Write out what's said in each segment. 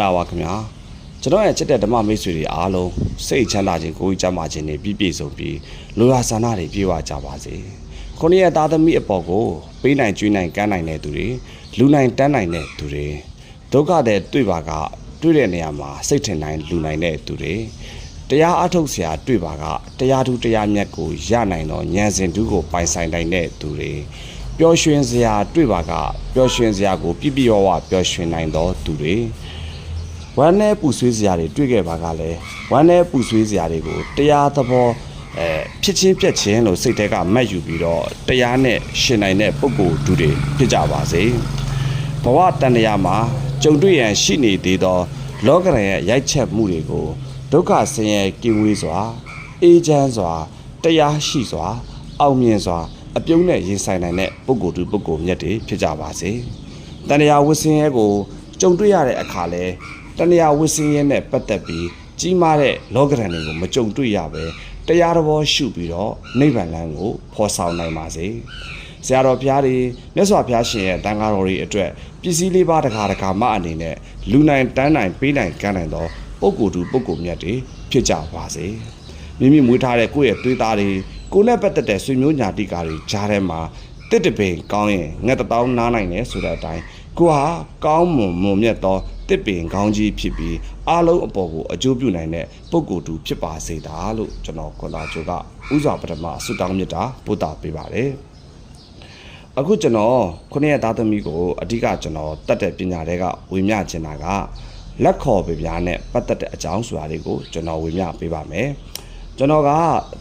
လာပါခင်ဗျာကျွန်တော်ရဲ့ချစ်တဲ့ဓမ္မမိတ်ဆွေတွေအားလုံးစိတ်ချမ်းသာခြင်းကိုယ်ကြီးကျန်းမာခြင်းတွေပြည့်ပြည့်စုံပြီးလိုရာဆန္ဒတွေပြည့်ဝကြပါစေခုနှစ်ရဲ့သားသမီးအပေါ်ကိုပေးနိုင်ကျွေးနိုင်ကမ်းနိုင်တဲ့သူတွေလူနိုင်တန်းနိုင်တဲ့သူတွေဒုက္ခတဲ့တွေ့ပါကတွေ့တဲ့နေရာမှာစိတ်ထင်နိုင်လူနိုင်တဲ့သူတွေတရားအထုတ်ဆရာတွေ့ပါကတရားသူတရားမြတ်ကိုရနိုင်တော့ဉာဏ်စဉ်တူးကိုပိုင်ဆိုင်နိုင်တဲ့သူတွေပျော်ရွှင်စရာတွေ့ပါကပျော်ရွှင်စရာကိုပြည့်ပြည့်ဝဝပျော်ရွှင်နိုင်သောသူတွေ ဝမ်းနဲ့ပူဆွေးစရာတွေတွေ့ခဲ့ပါကလည်းဝမ်းနဲ့ပူဆွေးစရာတွေကိုတရားသဘောအဲဖြစ်ချင်းပြက်ချင်းလို့စိတ်ထဲကမှတ်ယူပြီးတော့တရားနဲ့ရှင်နိုင်တဲ့ပုဂ္ဂိုလ်တူတွေဖြစ်ကြပါစေဘဝတန်တရားမှာကြုံတွေ့ရန်ရှိနေသေးသော လောကရန်ရဲ့ရိုက်ချက်မှုတွေကိုဒုက္ခဆင်းရဲကင်းဝေးစွာအေးချမ်းစွာတရားရှိစွာ အောင်မြင်စွာ အပြုံးနဲ့ရင်ဆိုင်နိုင်တဲ့ပုဂ္ဂိုလ်တူပုဂ္ဂိုလ်မြတ်တွေဖြစ်ကြပါစေတန်တရားဝဆင်းရဲကိုကြုံတွေ့ရတဲ့အခါလဲ တဏှာဝစ်စင်းရဲနဲ့ပတ်သက်ပြီးကြီးမားတဲ့လောကရန်တွေကိုမကြုံတွေ့ရပဲတရားတော်ရှုပြီးတော့နိဗ္ဗာန်လမ်းကိုဖော်ဆောင်နိုင်ပါစေ။ဆရာတော်ဘုရားတွေမြတ်စွာဘုရားရှင်ရဲ့တန်ခါတော်တွေအတွက်ပစ္စည်းလေးပါးတကားတကားမအနေနဲ့လူနိုင်တန်းနိုင်ပေးနိုင်ကမ်းနိုင်သောပုဂ္ဂိုလ်သူပုဂ္ဂိုလ်မြတ်တွေဖြစ်ကြပါစေ။မိမိမွေးထားတဲ့ကိုယ့်ရဲ့သွေးသားတွေကိုယ်နဲ့ပတ်သက်တဲ့ဆွေမျိုးညာတိကာတွေကြားထဲမှာတစ်တပင်ကောင်းရင်ငှက်တစ်တောင်းနားနိုင်တယ်ဆိုတဲ့အတိုင်းကိုဟာကောင်းမွန်မွန်မြတ်သော တစ်ပင်ကောင်းကြီးဖြစ်ပြီးအားလုံးအပေါ်ကိုအကျိုးပြုနိုင်တဲ့ပုဂ္ဂိုလ်တူဖြစ်ပါစေတာလို့ကျွန်တော်ကွန်တာချိုကဥစွာပထမဆုတောင်းမြတ်တာပို့တာပေးပါတယ်အခုကျွန်တော်ခုနှစ်ရက်သားသမီးကိုအဓိကကျွန်တော်တတ်တဲ့ပညာတွေကဝေမျှချင်တာကလက်ခေါ်ပြပြားနဲ့ပတ်သက်တဲ့အကြောင်းဆိုတာတွေကိုကျွန်တော်ဝေမျှပေးပါမယ်ကျွန်တော်က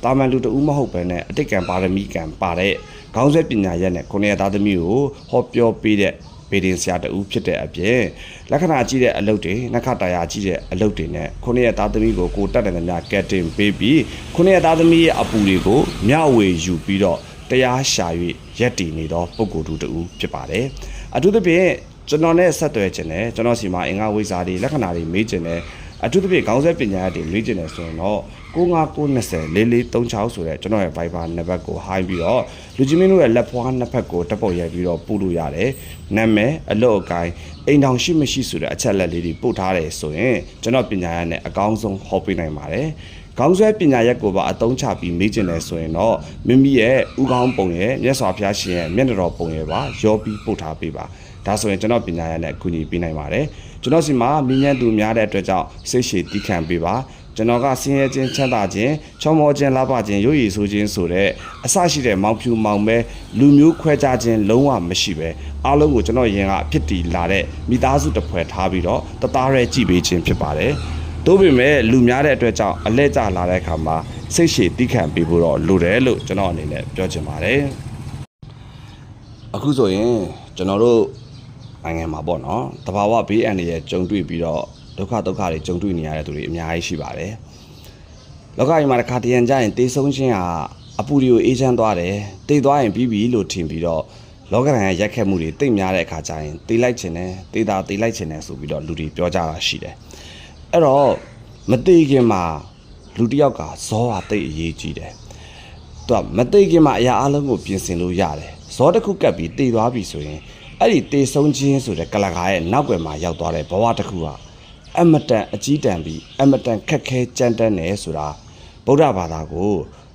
တာမန်လူတဦးမဟုတ်ဘဲနဲ့အတိတ်ကံပါရမီကံပါတဲ့ခေါင်းဆွဲပညာရက်နဲ့ခုနှစ်ရက်သားသမီးကိုဟောပြောပေးတဲ့ ဗေဒင်ဆရာတဦးဖြစ်တဲ့အပြင်လက္ခဏာကြီးတဲ့အလုပ်တွေနက္ခတာယာကြီးတဲ့အလုပ်တွေနဲ့ခုနှစ်ရက်သားသမီးကိုကိုတက်တယ်များ ကက်တင်ပေးပြီးခုနှစ်ရက်သားသမီးရဲ့အပူတွေကိုမျှဝေယူပြီးတော့တရားရှာ၍ရက်တည်နေသောပုဂ္ဂိုလ်တူတဦးဖြစ်ပါတယ်အထူးသဖြင့်ကျွန်တော်နဲ့ဆက်သွယ်ခြင်းနဲ့ကျွန်တော်စီမှာအင်္ဂါဝိဇ္ဇာတွေလက္ခဏာတွေမေးခြင်းနဲ့အထူးသဖြင့်ခေါင်းဆက်ပညာတွေမေးခြင်းနဲ့ဆိုရင်တော့ 95920 4436ဆိုတဲ့ကျွန်တော်ရဲ့ Viber နံပါတ်ကို high ပြီးတော့လူချင်းမင်းတို့ရဲ့လက်ဖွားနှစ်ဖက်ကိုတက်ပေါ်ရိုက်ပြီးတော့ပို့လို့ရတယ်။နာမည်အလုပ်အကိုင်းအိမ်ထောင်ရှိမရှိဆိုတဲ့အချက်လက်လေးတွေပို့ထားတယ်ဆိုရင်ကျွန်တော်ပညာရနဲ့အကောင်းဆုံးဟောပေးနိုင်ပါတယ်။ခေါင်းဆွဲပညာရက်ကိုပါအသုံးချပြီးမေးကျင်တယ်ဆိုရင်တော့မိမိရဲ့ဥကောင်းပုံရဲ့မြတ်စွာဘုရားရှင်ရဲ့မျက်နှာတော်ပုံရဲ့ပါရောပြီးပို့ထားပေးပါဒါဆိုရင်ကျွန်တော်ပညာရနဲ့အကူအညီပေးနိုင်ပါတယ်ကျွန်တော်စီမှာမြញ្ញံသူများတဲ့အတွက်ကြောင့်စိတ်ရှည်တီးခံပေးပါ ကျွန်တော်ကဆင်းရဲခြင်းချမ်းသာခြင်းချောမောခြင်းလာပခြင်းရုပ်ရည်ဆိုးခြင်းဆိုတဲ့အစရှိတဲ့မောင်ဖြူမောင်ပဲလူမျိုးခွဲခြားခြင်းလုံးဝမရှိပဲအားလုံးကိုကျွန်တော်ယင်ကဖြစ်တည်လာတဲ့မိသားစုတစ်ဖွဲ့ထားပြီးတော့တသားရဲကြည်ပေးခြင်းဖြစ်ပါတယ်တို့ပေမဲ့လူများတဲ့အတွက်ကြောင့်အလဲကျလာတဲ့အခါမှာစိတ်ရှည်တီးခံပေးဖို့တော့လိုတယ်လို့ကျွန်တော်အနေနဲ့ပြောချင်ပါတယ်အခုဆိုရင်ကျွန်တော်တို့နိုင်ငံမှာပေါ့နော်တဘာဝဘေးအန္တရာယ်ကြုံတွေ့ပြီးတော့ ဒုက္ခဒုက္ခတွေကြုံတွေ့နေရတဲ့သူတွေအများကြီးရှိပါတယ်လောကကြီးမှာတစ်ခါတရံကြရင်တေးဆုံးခြင်းဟာအပူတွေကိုအေးချမ်းသွားတယ်တေးသွားရင်ပြီးပြီလို့ထင်ပြီးတော့လောကရန်ရဲ့ရက်ခက်မှုတွေတိတ်များတဲ့အခါကျရင်တေးလိုက်ခြင်းနဲ့တေးတာတေးလိုက်ခြင်းနဲ့ဆိုပြီးတော့လူတွေပြောကြတာရှိတယ်အဲ့တော့မတေးခင်မှာလူတစ်ယောက်ကဇောဟာတိတ်အရေးကြီးတယ်သူကမသိခင်မှာအရာအလုံးကိုပြင်ဆင်လို့ရတယ်ဇောတစ်ခုကပ်ပြီးတည်သွားပြီဆိုရင်အဲ့ဒီတေဆုံးခြင်းဆိုတဲ့ကလကားရဲ့နောက်ွယ်မှာရောက်သွားတဲ့ဘဝတစ်ခုဟာ အမတန်အကြီးတန်းပြီးအမတန်ခက်ခဲကြမ်းတမ်းတယ်ဆိုတာဗုဒ္ဓဘာသာကို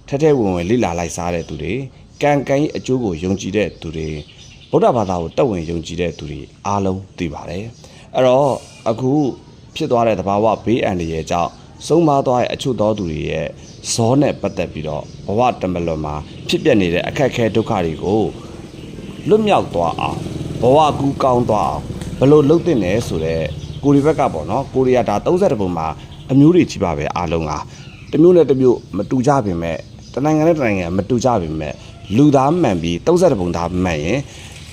ထက်ထဲဝင်ဝင်လေ့လာလိုက်စားတဲ့သူတွေကံကံရဲ့အကျိုးကိုယုံကြည်တဲ့သူတွေဗုဒ္ဓဘာသာကိုတက်ဝင်ယုံကြည်တဲ့သူတွေအားလုံးသိပါတယ်အဲ့တော့အခုဖြစ်သွားတဲ့သဘာဝဘေးအန္တရာယ်ကြောင့်ဆုံးမသွားတဲ့အချို့သောသူတွေရဲ့ဇောနဲ့ပတ်သက်ပြီးတော့ဘဝတမလွန်မှာဖြစ်ပျက်နေတဲ့အခက်အခဲဒုက္ခတွေကိုလွတ်မြောက်သွားအောင်ဘဝကူးကောင်းသွားအောင်ဘယ်လိုလုပ်သင့်လဲဆိုတော့ ကိုရီဘက်ကပေါ့နော်ကိုရီးယားဒါ30ပုံမှာအမျိုးတွေကြီးပါပဲအားလုံးကတစ်မျိုးနဲ့တစ်မျိုးမတူကြပြင်မဲ့တနိုင်ငံနဲ့တနိုင်ငံမတူကြပြင်မဲ့လူသားမှန်ပြီး30ပုံသားမှန်ရင်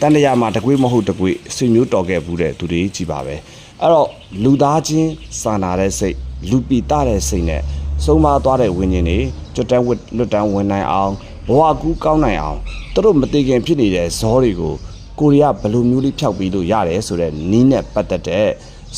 တန်တရာမှာတကွေးမဟုတ်တကွေးဆွေမျိုးတော်ခဲ့ဘူးတဲ့သူတွေကြီးပါပဲအဲ့တော့လူသားချင်းစာနာတဲ့စိတ်လူပီတတဲ့စိတ်နဲ့ဆုံးမသွားတဲ့ဝိညာဉ်တွေကျွတ်တန်းဝတ်လွတ်တန်းဝင်နိုင်အောင်ဘဝကူးကောင်းနိုင်အောင်သူတို့မသိခင်ဖြစ်နေတဲ့ဇောတွေကိုကိုရီးယားဘယ်လိုမျိုးလေးဖြောက်ပြီးလို့ရတယ်ဆိုတော့နီးနဲ့ပတ်သက်တဲ့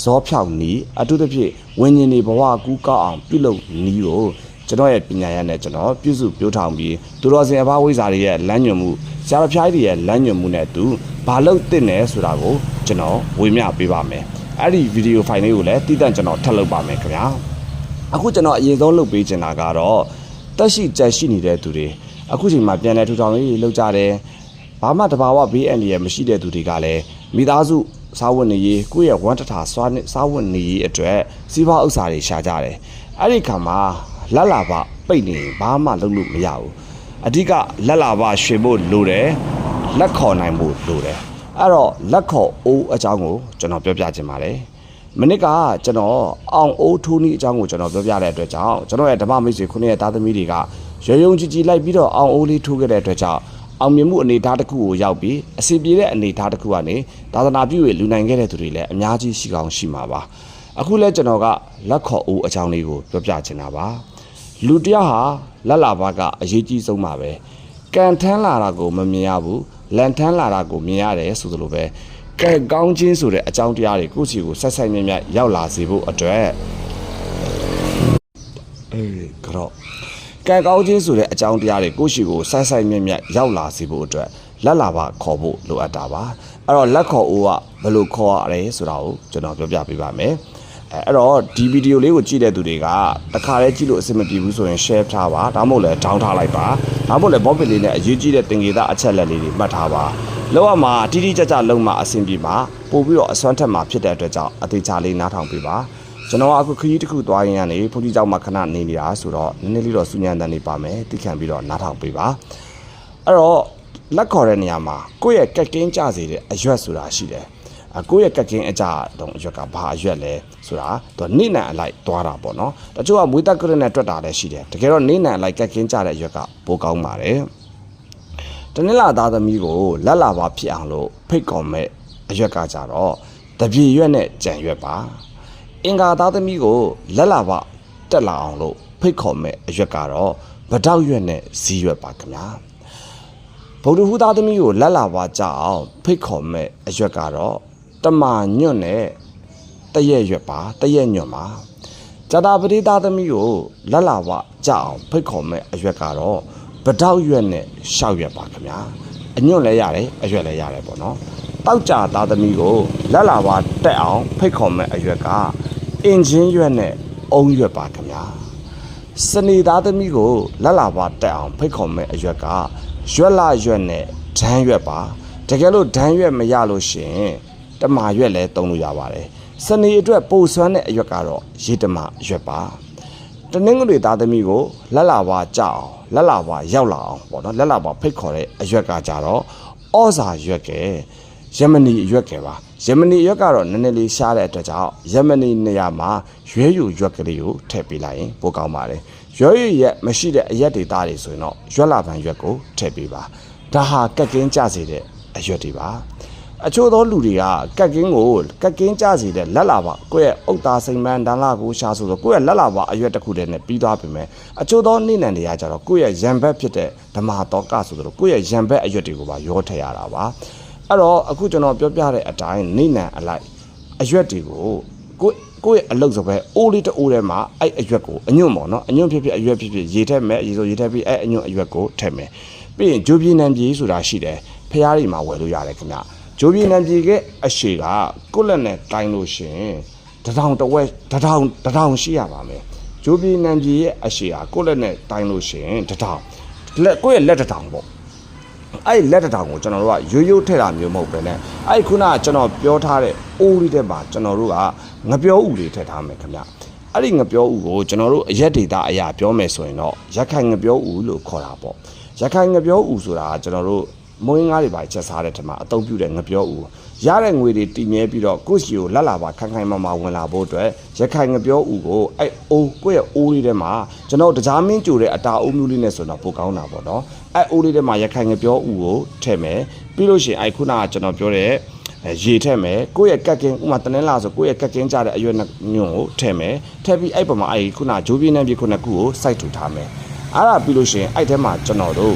ဇောဖြောက်နီးအထူးသဖြင့်ဝိညာဉ်တွေဘဝကူးကောင်းအောင်ပြုလုပ်နီးကိုကျွန်တော်ရဲ့ပညာရနဲ့ကျွန်တော်ပြုစုပြောထောင်ပြီးသူတော်စင်အဘဝိဇ္ဇာတွေရဲ့လမ်းညွှန်မှုဆရာတော်ဖျားကြီးတွေရဲ့လမ်းညွှန်မှုနဲ့သူဘာလို့တင့်နေဆိုတာကိုကျွန်တော်ဝေမျှပေးပါမယ်အဲ့ဒီဗီဒီယိုဖိုင်လေးကိုလည်းတည်တံ့ကျွန်တော်ထပ်လုပ်ပါမယ်ခင်ဗျာအခုကျွန်တော်အရင်ဆုံးလုပ်ပေးချင်တာကတော့တက်ရှိကြက်ရှိနေတဲ့သူတွေအခုချိန်မှာပြန်လဲထူထောင်ရေးလုပ်ကြတယ်ဘာမှတဘာဝဘေးအန္တရာယ်မရှိတဲ့သူတွေကလည်းမိသားစု စားဝတ်နေရေးကိုယ့်ရဲ့ဝမ်းတထာစွာနဲ့စားဝတ်နေရေးအတွက်စီးပွားဥစ္စာတွေရှာကြတယ်အဲ့ဒီခါမှာလက်လာပပိတ်နေရင်ဘာမှလုပ်လို့မရဘူးအဓိကလက်လာပရွှေဖို့လိုတယ်လက်ခေါ်နိုင်ဖို့လိုတယ်အဲ့တော့လက်ခေါ်အိုးအကြောင်းကိုကျွန်တော်ပြောပြချင်ပါတယ်မနစ်ကကျွန်တော်အောင်အိုးထိုးနီးအကြောင်းကိုကျွန်တော်ပြောပြတဲ့အတွက်ကြောင့်ကျွန်တော်ရဲ့ဓမ္မမိတ်ဆွေခုနှစ်ရဲ့သားသမီးတွေကရုံရုံကြည်ကြည်လိုက်ပြီးတော့အောင်အိုးလေးထိုးခဲ့တဲ့အတွက်ကြောင့် အောင်မြင်မှုအနေအထားတစ်ခုကိုရောက်ပြီးအစီပြေတဲ့အနေအထားတစ်ခုကနေသာသနာပြု၍လူနိုင်ခဲ့တဲ့သူတွေလည်းအများကြီးရှိကောင်းရှိမှာပါအခုလဲကျွန်တော်ကလက်ခေါ်အိုးအကြောင်းလေးကိုပြောပြချင်တာပါလူတစ်ယောက်ဟာလက်လာဘကအရေးကြီးဆုံးပါပဲကန်ထမ်းလာတာကိုမမြင်ရဘူးလန်ထမ်းလာတာကိုမြင်ရတယ်ဆိုသလိုပဲကဲကောင်းခြင်းဆိုတဲ့အကြောင်းတရားတွေကိုယ့်စီကိုဆက်ဆက်မြဲမြဲရောက်လာစေဖို့အတွက်အေးကြော့ ကံကောင်းခြင်းဆိုတဲ့အကြောင်းတရားတွေကိုယ့်ရှိကိုဆိုက်ဆိုက်မြက်မြက်ရောက်လာစေဖို့အတွက်လက်လာပါခေါ်ဖို့လိုအပ်တာပါအဲ့တော့လက်ခေါ်အိုးကဘယ်လိုခေါ်ရလဲဆိုတာကိုကျွန်တော်ပြောပြပေးပါမယ်အဲအဲ့တော့ဒီဗီဒီယိုလေးကိုကြည့်တဲ့သူတွေကတခါတည်းကြည့်လို့အဆင်မပြေဘူးဆိုရင် share ထားပါဒါမှမဟုတ်လည်း down ထားလိုက်ပါဒါမှမဟုတ်လည်း bot လေးနဲ့အရေးကြီးတဲ့သင်္ကေတအချက်လက်လေးတွေမှတ်ထားပါလောက်ရမှာတိတိကျကျလုံးမှာအဆင်ပြေမှာပို့ပြီးတော့အစွမ်းထက်မှာဖြစ်တဲ့အတွက်ကြောင့်အသေးချာလေးနားထောင်ပေးပါ ကျွန်တော်ကအခုခရီးတစ်ခုသွားရင်ကနေဘုန်းကြီးကျောင်းမှာခဏနေနေတာဆိုတော့နည်းနည်းလေးတော့စူညံတန်နေပါမယ်သိခံပြီးတော့နားထောင်ပေးပါအဲ့တော့လက်ခေါ်တဲ့နေရာမှာကိုယ့်ရဲ့ကက်ကင်းကြစေတဲ့အရွက်ဆိုတာရှိတယ်အကိုယ့်ရဲ့ကက်ကင်းအကြတော့အရွက်ကဘာအရွက်လဲဆိုတာသူနိနံအလိုက်သွားတာပေါ့နော်တချို့ကမွေးတက်ကရနဲ့တွက်တာလည်းရှိတယ်တကယ်တော့နိနံအလိုက်ကက်ကင်းကြတဲ့အရွက်ကပိုကောင်းပါတယ်တနင်္လာသားသမီးကိုလက်လာပါဖြစ်အောင်လို့ဖိတ်ကော်မဲ့အရွက်ကကြတော့တပြေရွက်နဲ့ကြံရွက်ပါ အင်္ဂါသားသမီးကိုလက်လာပတက်လာအောင်လို့ဖိတ်ခေါ်မဲ့အရွက်ကတော့ဗတောက်ရွက်နဲ့ဇီးရွက်ပါခင်ဗျာဗုဒ္ဓဟူသားသမီးကိုလက်လာပကြအောင်ဖိတ်ခေါ်မဲ့အရွက်ကတော့တမာညွန့်နဲ့တရက်ရွက်ပါတရက်ညွန့်ပါဇာတာပတိသားသမီးကိုလက်လာပကြအောင်ဖိတ်ခေါ်မဲ့အရွက်ကတော့ဗတောက်ရွက်နဲ့ရှောက်ရွက်ပါခင်ဗျာအညွန့်လည်းရတယ်အရွက်လည်းရတယ်ပေါ့နော်တောက်ကြသားသမီးကိုလက်လာပတက်အောင်ဖိတ်ခေါ်မဲ့အရွက်က အင်ဂျင်ရွက်နဲ့အုံရွက်ပါခင်ဗျာစနေသားသမီးကိုလက်လာပါတက်အောင်ဖိတ်ခေါ်မဲ့အရွက်ကရွက်လာရွက်နဲ့ဒန်းရွက်ပါတကယ်လို့ဒန်းရွက်မရလို့ရှရင်တမာရွက်လည်းသုံးလို့ရပါတယ်စနေအတွက်ပိုဆွမ်းတဲ့အရွက်ကတော့ရေတမာရွက်ပါတနင်္ဂနွေသားသမီးကိုလက်လာပါကြအောင်လက်လာပါရောက်လာအောင်ပေါ့နော်လက်လာပါဖိတ်ခေါ်တဲ့အရွက်ကကြတော့ဩဇာရွက်ကဲ ယမနီရွက်ကယ်ပါယမနီရွက်ကတော့နည်းနည်းလေးရှားတဲ့အတွက်ကြောင့်ယမနီနေရာမှာရွဲယူရွက်ကလေးကိုထည့်ပေးလိုက်ရင်ပိုကောင်းပါတယ်ရွဲယူရက်မရှိတဲ့အရက်တွေသားတွေဆိုရင်တော့ရွက်လာပံရွက်ကိုထည့်ပေးပါဒါဟာကက်ကင်းကြစေတဲ့အရွက်တွေပါအချို့သောလူတွေကကက်ကင်းကိုကက်ကင်းကြစေတဲ့လက်လာပါကိုယ့်ရဲ့အုတ်သားစိမ်မန်းဒန်းလာကိုရှာဆိုတော့ကိုယ့်ရဲ့လက်လာပါအရွက်တစ်ခုတည်းနဲ့ပြီးသွားပြီမယ်အချို့သောနေနံတွေကကြတော့ကိုယ့်ရဲ့ရံဘက်ဖြစ်တဲ့ဓမ္မတော်ကဆိုတော့ကိုယ့်ရဲ့ရံဘက်အရွက်တွေကိုပါရောထည့်ရတာပါ အဲ့တော့အခုကျွန်တော်ပြောပြတဲ့အတိုင်းနေနံအလိုက်အရွက်တွေကိုကိုယ့်ကိုယ့်ရဲ့အလုပ်ဆိုပဲအိုးလေးတအိုးထဲမှာအဲ့အရွက်ကိုအညွန့်ပေါ့နော်အညွန့်ဖြစ်ဖြစ်အရွက်ဖြစ်ဖြစ်ရေထက်မဲ့ရေဆိုရေထက်ပြီးအဲ့အညွန့်အရွက်ကိုထည့်မယ်ပြီးရင်ဂျိုးပြင်းနံပြေးဆိုတာရှိတယ်ဖျားတွေမှာဝယ်လို့ရတယ်ခင်ဗျဂျိုးပြင်းနံပြေးကအရှိကကိုယ့်လက်နဲ့တိုင်းလို့ရှရင်တထောင်တစ်ဝက်တထောင်တထောင်ရှိရပါမယ်ဂျိုးပြင်းနံပြေးရဲ့အရှိဟာကိုယ့်လက်နဲ့တိုင်းလို့ရှရင်တထောင်လက်ကိုယ့်ရဲ့လက်တထောင်ပေါ့ အဲ့ဒီလက်တစ်ထောင်ကိုကျွန်တော်တို့ကရိုးရိုးထည့်တာမျိုးမဟုတ်ပဲねအဲ့ဒီခုနကကျွန်တော်ပြောထားတဲ့အိုးလေးထဲမှာကျွန်တော်တို့ကငပြောဥလေးထည့်ထားမယ်ခင်ဗျအဲ့ဒီငပြောဥကိုကျွန်တော်တို့အရက်ဒေတာအရာပြောမယ်ဆိုရင်တော့ရက်ခိုင်ငပြောဥလို့ခေါ်တာပေါ့ရက်ခိုင်ငပြောဥဆိုတာကကျွန်တော်တို့ မွေးငါးတွေပါချက်စားတဲ့ထက်မှာအသုံးပြုတဲ့ငပြောဥရတဲ့ငွေတွေတည်မြဲပြီးတော့ကိုယ့်စီကိုလက်လာပါခိုင်ခိုင်မာမာဝင်လာဖို့အတွက်ရက်ခိုင်ငပြောဥကိုအဲ့အိုးကိုယ့်ရဲ့အိုးလေးထဲမှာကျွန်တော်တကြားမင်းကြိုတဲ့အတာအိုးမျိုးလေးနဲ့ဆိုတော့ပိုကောင်းတာပေါ့နော်အဲ့အိုးလေးထဲမှာရက်ခိုင်ငပြောဥကိုထည့်မယ်ပြီးလို့ရှိရင်အဲ့ခုနကကျွန်တော်ပြောတဲ့အဲရေထည့်မယ်ကိုယ့်ရဲ့ကက်ကင်းဥမာတနင်္လာဆိုကိုယ့်ရဲ့ကက်ကင်းကြတဲ့အရွက်ညွန့်ကိုထည့်မယ်ထည့်ပြီးအဲ့ပုံမှာအဲ့ခုနဂျိုးပြင်းနှံပြေခုနှစ်ခုကိုစိုက်ထူထားမယ်အဲ့ဒါပြီးလို့ရှိရင်အဲ့ထဲမှာကျွန်တော်တို့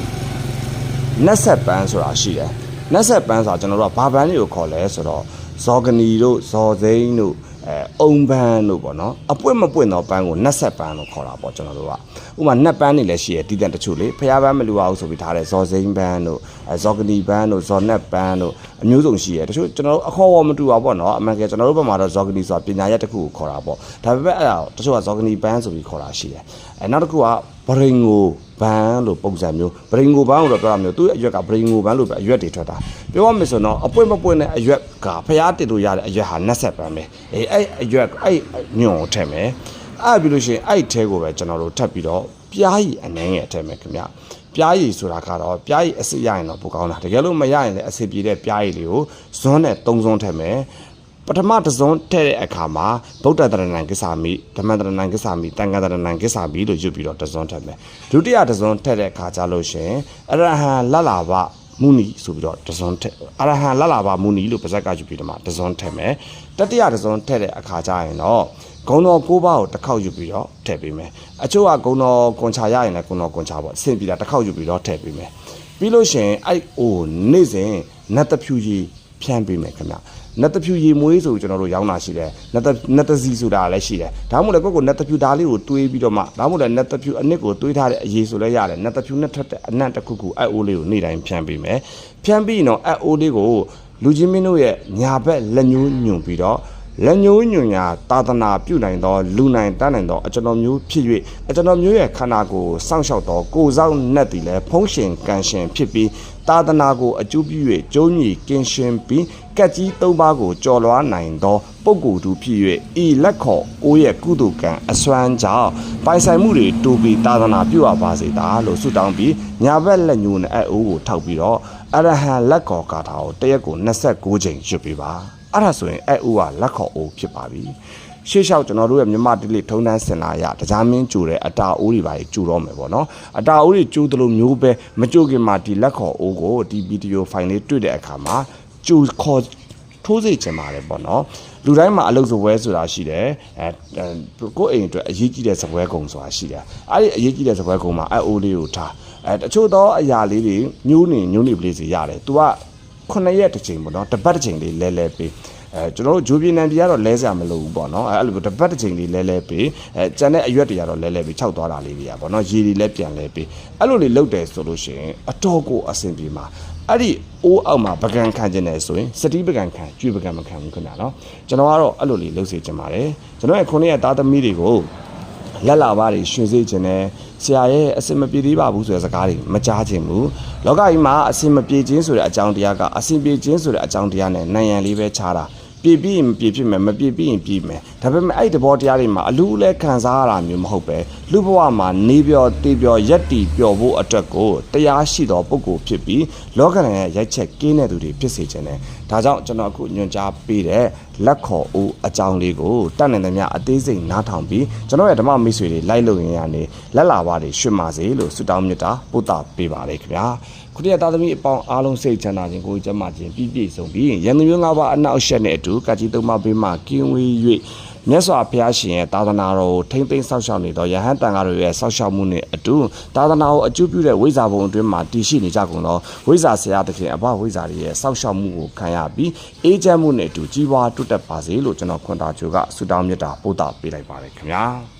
နက်ဆက်ပန်းဆိုတာရှိတယ်နက်ဆက်ပန်းဆိုတာကျွန်တော်တို့ကဘာပန်းတွေကိုခေါ်လဲဆိုတော့ဇော်ကနီတို့ဇော်စိမ့်တို့အဲအုံပန်းတို့ပေါ့နော်အပွင့်မပွင့်တော့ပန်းကိုနှက်ဆက်ပန်းလို့ခေါ်တာပေါ့ကျွန်တော်တို့ကဥပမာနှက်ပန်းတွေလည်းရှိရတည်တံ့တချို့လေဖျားပန်းမလူအောင်ဆိုပြီးထားတယ်ဇော်စိမ့်ပန်းတို့အဲဇော်ကနီပန်းတို့ဇော်နက်ပန်းတို့အမျိုးစုံရှိရတချို့ကျွန်တော်တို့အခေါ်အဝေါ်မတူပါပေါ့နော်အမှန်ကယ်ကျွန်တော်တို့ဘက်မှာတော့ဇော်ကနီဆိုတာပညာရက်တစ်ခုကိုခေါ်တာပေါ့ဒါပေမဲ့အဲ့ဒါတချို့ကဇော်ကနီပန်းဆိုပြီးခေါ်တာရှိတယ်အဲနောက်တစ်ခုက ဗရိန်ကိုဘန်းလို့ပုံစံမျိုးဗရိန်ကိုဘန်းလို့တော့ပြောရမျိုးသူ့ရဲ့အရွက်ကဗရိန်ကိုဘန်းလို့ပဲအရွက်တွေထွက်တာပြောရမယ်ဆိုတော့အပွင့်မပွင့်တဲ့အရွက်ကဖျားတစ်လို့ရတဲ့အရွက်ဟာနှက်ဆက်ပန်းပဲအေးအဲ့အရွက်အဲ့ညွန့်ကိုထည့်မယ်အဲ့ပြီးလို့ရှိရင်အဲ့ထဲကိုပဲကျွန်တော်တို့ထပ်ပြီးတော့ပြားရီအနှင်းငယ်ထည့်မယ်ခင်ဗျပြားရီဆိုတာကတော့ပြားရီအစစ်ရရင်တော့ပိုကောင်းတာတကယ်လို့မရရင်လည်းအစစ်ပြေတဲ့ပြားရီလေးကိုဇွန်းနဲ့သုံးစွန်းထည့်မယ် ပထမတစ်စုံထည့်တဲ့အခါမှာဗုဒ္ဓတရဏံကိစ္ဆာမိဓမ္မတရဏံကိစ္ဆာမိတန်ခါတရဏံကိစ္ဆာမိလို့ယူပြီးတော့တစ်စုံထည့်မယ်ဒုတိယတစ်စုံထည့်တဲ့အခါကျလို့ရှရင်အရဟံလလဘမုနီဆိုပြီးတော့တစ်စုံထည့်အရဟံလလဘမုနီလို့ပါဇက်ကယူပြီးတော့မှတစ်စုံထည့်မယ်တတိယတစ်စုံထည့်တဲ့အခါကျရင်တော့ဂုံတော်ကိုးပါးကိုတစ်ခေါက်ယူပြီးတော့ထည့်ပေးမယ်အချို့ကဂုံတော်ကွန်ချာရရင်လည်းဂုံတော်ကွန်ချာပေါ့အဆင်ပြေတာတစ်ခေါက်ယူပြီးတော့ထည့်ပေးမယ်ပြီးလို့ရှရင်အဲ့အိုနေ့စဉ်နတ်တဖြူကြီးဖြန်းပေးမယ်ခင်ဗျ နတ်တဖြူရေမွေးဆိုကျွန်တော်တို့ရောင်းတာရှိတယ်နတ်တနတ်တစီဆိုတာလည်းရှိတယ်ဒါမှမဟုတ်လည်းကိုယ့်ကိုနတ်တဖြူဓာလေးကိုတွေးပြီးတော့မှဒါမှမဟုတ်လည်းနတ်တဖြူအနစ်ကိုတွေးထားတဲ့အရေးဆိုလည်းရတယ်နတ်တဖြူနဲ့ထွက်တဲ့အနံ့တစ်ခုခုအအိုးလေးကိုနေ့တိုင်းဖြန်းပေးမယ်ဖြန်းပြီးရင်တော့အအိုးလေးကိုလူချင်းမင်းတို့ရဲ့ညာဘက်လက်ညှိုးညွန်ပြီးတော့လက်ညှိုးညွန်ညာသာသနာပြုနိုင်သောလူနိုင်တတ်နိုင်သောအကျွန်တော်မျိုးဖြစ်၍အကျွန်တော်မျိုးရဲ့ခန္ဓာကိုယ်စောင့်ရှောက်သောကိုယ်ဆောင်နှက်သည်လည်းဖုံးရှင်ကန်ရှင်ဖြစ်ပြီး သာသနာကိုအကျိုးပြု၍ကျုံးညီကင်းရှင်ပြီးကက်ကြီးသုံးပါးကိုကြော်လွားနိုင်သော ပုဂ္ဂိုလ်သူဖြစ်၍ဤလက်ခေါ်ကိုယ့်ရဲ့ကုသိုလ်ကံအစွမ်းကြောင့်ပိုင်ဆိုင်မှုတွေတူပြီးသာသနာပြုအပ်ပါစေတာလို့ဆုတောင်းပြီးညာဘက်လက်ညှိုးနဲ့အအိုးကိုထောက်ပြီးတော့အရဟံလက်ခေါ်ကာထာကိုတရက်ကို26ချိန်ရွတ်ပေးပါအဲ့ဒါဆိုရင်အအိုးကလက်ခေါ်အိုးဖြစ်ပါပြီ ရှေ့လျှောက်ကျွန်တော်တို့ရဲ့မြမတိလိထုံတန်းစင်လာရတရားမင်းကျူတဲ့အတာအိုးတွေပါကျူတော့မယ်ပေါ့နော်အတာအိုးတွေကျူသလိုမျိုးပဲမကျူခင်မှာဒီလက်ခေါ်အိုးကိုဒီဗီဒီယိုဖိုင်လေးတွေ့တဲ့အခါမှာကျူခေါ်ထိုးစေချင်ပါတယ်ပေါ့နော်လူတိုင်းမှာအလုပ်စပွဲဆိုတာရှိတယ်အဲကိုယ့်အိမ်အတွက်အရေးကြီးတဲ့စပွဲကုံဆိုတာရှိတယ်အဲ့ဒီအရေးကြီးတဲ့စပွဲကုံမှာအအိုးလေးကိုထားအဲတချို့သောအရာလေးတွေညှိုးနေညှိုးနေပလေးစီရတယ်။ तू ကခုနှစ်ရက်တစ်ချိန်ပေါ့နော်တစ်ပတ်တစ်ချိန်လေးလဲလဲပေး အဲကျွန်တော်တို့ဂျိုးပြင်းနံပြကတော့လဲစရာမလိုဘူးပေါ့နော်အဲအဲ့လိုတစ်ပတ်တစ်ချိန်လေးလဲလဲပေးအဲကျန်တဲ့အရွက်တွေကတော့လဲလဲပေးခြောက်သွားတာလေးတွေကပေါ့နော်ရေတွေလည်းပြန်လဲပေးအဲ့လိုလေးလုပ်တယ်ဆိုလို့ရှိရင်အတော်ကိုအဆင်ပြေမှာအဲ့ဒီအိုးအောက်မှာပကံခံခြင်းတယ်ဆိုရင်စတိပကံခံကျွေးပကံမခံဘူးခင်ဗျာနော်ကျွန်တော်ကတော့အဲ့လိုလေးလုပ်စေချင်ပါတယ်ကျွန်တော်ရဲ့ခုနှစ်ရက်သားသမီးတွေကိုလက်လာပါတွေရွှေစေးခြင်းနဲ့ဆရာရဲ့အစင်မပြေသေးပါဘူးဆိုတဲ့စကားတွေမကြားခြင်းဘူးလောကကြီးမှာအစင်မပြေခြင်းဆိုတဲ့အကြောင်းတရားကအစင်ပြေခြင်းဆိုတဲ့အကြောင်းတရားနဲ့နိုင်ရန်လေးပဲခြားတာ ပြေပြီးရင်မပြေဖြစ်မယ်မပြေပြီးရင်ပြေမယ်ဒါပေမဲ့အဲ့ဒီသဘောတရားတွေမှာအလူအလဲခံစားရတာမျိုးမဟုတ်ပဲလူဘဝမှာနေပြောတေပြောရက်တီပျော်ဖို့အတွက်ကိုတရားရှိသောပုဂ္ဂိုလ်ဖြစ်ပြီးလောကရန်ရဲ့ရိုက်ချက်ကင်းတဲ့သူတွေဖြစ်စေခြင်းနဲ့ဒါကြောင့်ကျွန်တော်အခုညွှန်ကြားပေးတဲ့လက်ခေါ်အိုးအကြောင်းလေးကိုတတ်နိုင်သမျှအသေးစိတ်နားထောင်ပြီးကျွန်တော်ရဲ့ဓမ္မမိတ်ဆွေတွေလိုက်လို့ရင်ရနေလက်လာပါတွေရွှေ့ပါစေလို့ဆုတောင်းမြတ်တာပို့တာပေးပါလေခင်ဗျာ ခုတည်းသားသမီးအပေါင်းအားလုံးစိတ်ချမ်းသာခြင်းကိုယ်ကျမ်းမာခြင်းပြည့်ပြည့်စုံပြီးရန်သူမျိုးငါးပါးအနောက်ရှက်နဲ့အတူကကြီးသုံးပါးပေးမှကင်းဝေး၍မြတ်စွာဘုရားရှင်ရဲ့သာသနာတော်ကိုထိမ့်သိမ်းဆောက်ရှောက်နေသောယဟန်တန်ဃာတို့ရဲ့ဆောက်ရှောက်မှုနဲ့အတူသာသနာကိုအကျိုးပြုတဲ့ဝိဇ္ဇာဘုံအတွင်းမှာတည်ရှိနေကြကုန်သောဝိဇ္ဇာဆရာသခင်အဘဝိဇ္ဇာတွေရဲ့ဆောက်ရှောက်မှုကိုခံရပြီးအေးချမ်းမှုနဲ့အတူကြီးပွားတိုးတက်ပါစေလို့ကျွန်တော်ခွန်တာချိုကဆုတောင်းမြတ်တာပို့တာပေးလိုက်ပါတယ်ခင်ဗျာ